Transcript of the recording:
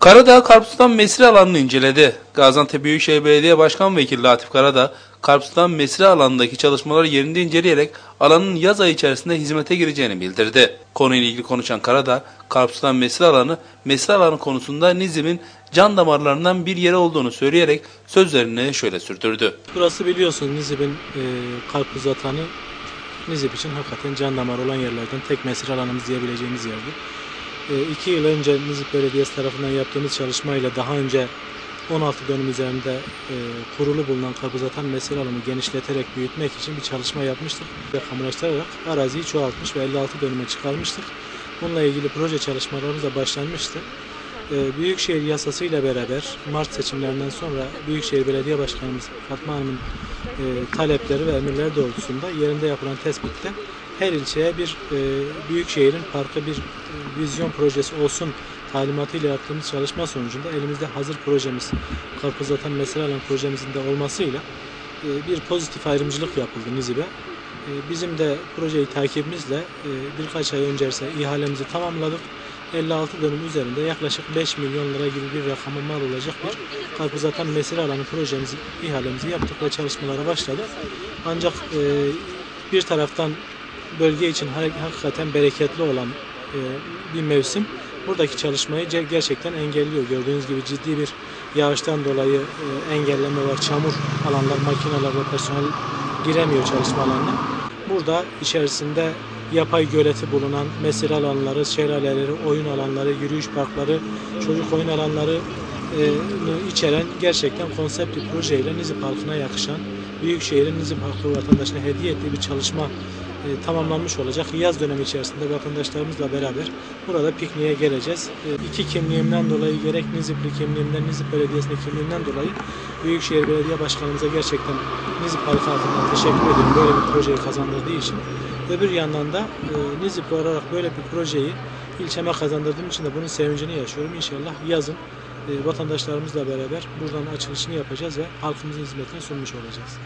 Karadağ Karpuz'dan mesire alanını inceledi. Gaziantep Büyükşehir Belediye Başkan Vekili Latif Karadağ, Karpuz'dan mesire alanındaki çalışmaları yerinde inceleyerek alanın yaz ayı içerisinde hizmete gireceğini bildirdi. Konuyla ilgili konuşan Karadağ, Karpuz'dan mesire alanı, mesire alanı konusunda Nizim'in can damarlarından bir yere olduğunu söyleyerek sözlerini şöyle sürdürdü. Burası biliyorsun Nizim'in e, Karpuz atanı Nizim için hakikaten can damar olan yerlerden tek mesire alanımız diyebileceğimiz yerdir. Ee, 2 yıl önce Nizip Belediyesi tarafından yaptığımız çalışmayla daha önce 16 dönüm üzerinde e, kurulu bulunan kabızatan mesele alanı genişleterek büyütmek için bir çalışma yapmıştık ve kamulaştırarak araziyi çoğaltmış ve 56 dönüme çıkarmıştık. Bununla ilgili proje çalışmalarımız da başlanmıştı. Ee, Büyükşehir yasası ile beraber Mart seçimlerinden sonra Büyükşehir Belediye Başkanımız Fatma Hanım'ın e, talepleri ve emirleri doğrultusunda yerinde yapılan tespitte her ilçeye bir e, Büyükşehir'in parkı bir e, vizyon projesi olsun talimatıyla yaptığımız çalışma sonucunda elimizde hazır projemiz Karpuz Atan Mesele Alan projemizin de olmasıyla e, bir pozitif ayrımcılık yapıldı Nizip'e. E, Bizim de projeyi takibimizle e, birkaç ay öncesinde ihalemizi tamamladık. 56 dönüm üzerinde yaklaşık 5 milyon lira gibi bir rakama mal olacak bir karpuz atan mesire alanı projemizi, ihalemizi yaptık ve çalışmalara başladık. Ancak e, bir taraftan bölge için ha- hakikaten bereketli olan e, bir mevsim buradaki çalışmayı gerçekten engelliyor. Gördüğünüz gibi ciddi bir yağıştan dolayı e, engelleme var. Çamur alanlar, makineler ve personel giremiyor çalışma alanına. Burada içerisinde yapay göleti bulunan mesire alanları, şelaleleri, oyun alanları, yürüyüş parkları, çocuk oyun alanları e, içeren gerçekten konsept bir projeyle Nizip halkına yakışan, Büyükşehir'in Nizip halkı vatandaşına hediye ettiği bir çalışma e, tamamlanmış olacak. Yaz dönemi içerisinde vatandaşlarımızla beraber burada pikniğe geleceğiz. E, iki kimliğimden dolayı gerek Nizipli kimliğimden, Nizip Belediyesi'nin kimliğimden dolayı Büyükşehir Belediye Başkanımıza gerçekten Nizip halkı adına teşekkür ediyorum böyle bir projeyi kazandırdığı için. Öbür yandan da e, Nizip olarak böyle bir projeyi ilçeme kazandırdığım için de bunun sevincini yaşıyorum. İnşallah yazın e, vatandaşlarımızla beraber buradan açılışını yapacağız ve halkımızın hizmetine sunmuş olacağız.